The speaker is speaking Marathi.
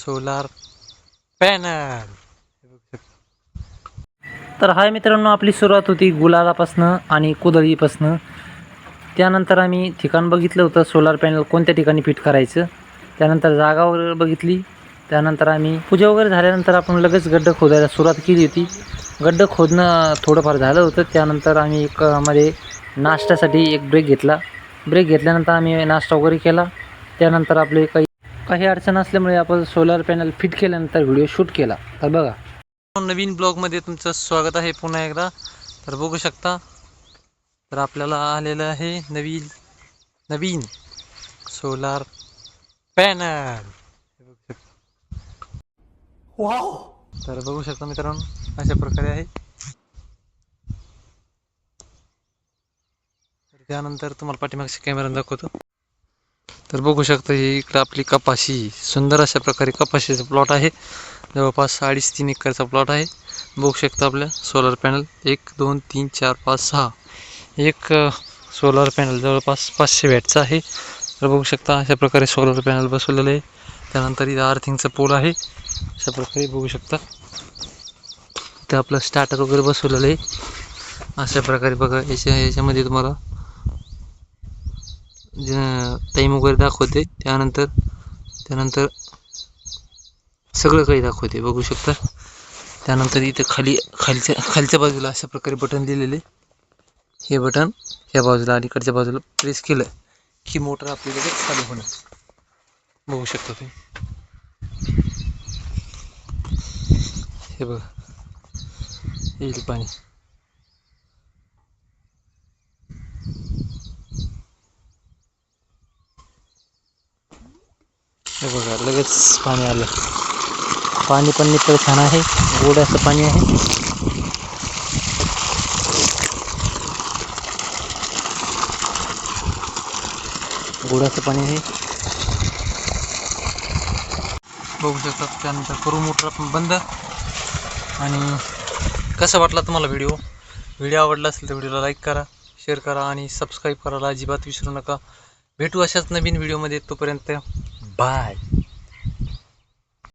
Solar panel. तर हाय मित्रांनो आपली सुरुवात होती गुलालापासनं आणि कुदळीपासनं. त्यानंतर आम्ही ठिकाण बघितलं होतं सोलार पॅनल कोणत्या ठिकाणी फिट करायचं. त्यानंतर जागा वगैरे बघितली. त्यानंतर आम्ही पूजा वगैरे झाल्यानंतर आपण लगेच गड्डं खोदायला सुरुवात केली होती. गड्डं खोदणं थोडंफार झालं होतं. त्यानंतर आम्ही एक मध्ये नाश्त्यासाठी एक ब्रेक घेतला. ब्रेक घेतल्यानंतर आम्ही नाश्ता वगैरे केला. त्यानंतर आपले काही काही अडचण असल्यामुळे आपण सोलार पॅनल फिट केल्यानंतर व्हिडिओ शूट केला. तर बघा. नवीन ब्लॉगमध्ये तुमचं स्वागत आहे पुन्हा एकदा. तर बघू शकता. तर आपल्याला आलेलं आहे नवीन नवीन सोलार पॅनल तर बघू शकता मित्रांनो अशा प्रकारे आहे. तर त्यानंतर तुम्हाला पाठीमागच्या कॅमेरा दाखवतो. तर बघू शकता ही इकडं आपली कपाशी सुंदर अशा प्रकारे कपाशीचा प्लॉट आहे. जवळपास अडीच तीन एकरचा प्लॉट आहे. बघू शकता आपल्या सोलर पॅनल एक दोन तीन चार पाच सहा. एक सोलर पॅनल जवळपास पाचशे वॅटचा आहे. तर बघू शकता अशा प्रकारे सोलर पॅनल बसवलेलं आहे. त्यानंतर इथं अर्थिंगचं पोल आहे. अशा प्रकारे बघू शकता. इथं आपलं स्टार्टर वगैरे बसवलेलं आहे. अशा प्रकारे बघा याच्या याच्यामध्ये तुम्हाला टाईम वगैरे दाखवते त्यानंतर त्यानंतर सगळं काही दाखवते बघू शकता. त्यानंतर इथे खाली खालच्या खालच्या बाजूला अशा प्रकारे बटन दिलेले. हे बटन ह्या बाजूला अलीकडच्या बाजूला प्रेस केलं की मोटर आपल्याकडे चालू होणार. बघू शकता तुम्ही. हे बघा. येईल पाणी. हे बघा लगेच पाणी आलं. पाणी पण नितळ छान आहे. गोड असं पाणी आहे. गोडाचं पाणी आहे. बघू शकतात त्यानंतर करू मोटर आपण बंद. आणि कसा वाटला तुम्हाला व्हिडिओ? व्हिडिओ आवडला असेल तर व्हिडिओला लाईक करा शेअर करा आणि सबस्क्राईब करायला अजिबात विसरू नका. भेटू अशाच नवीन व्हिडिओमध्ये तोपर्यंत Bye.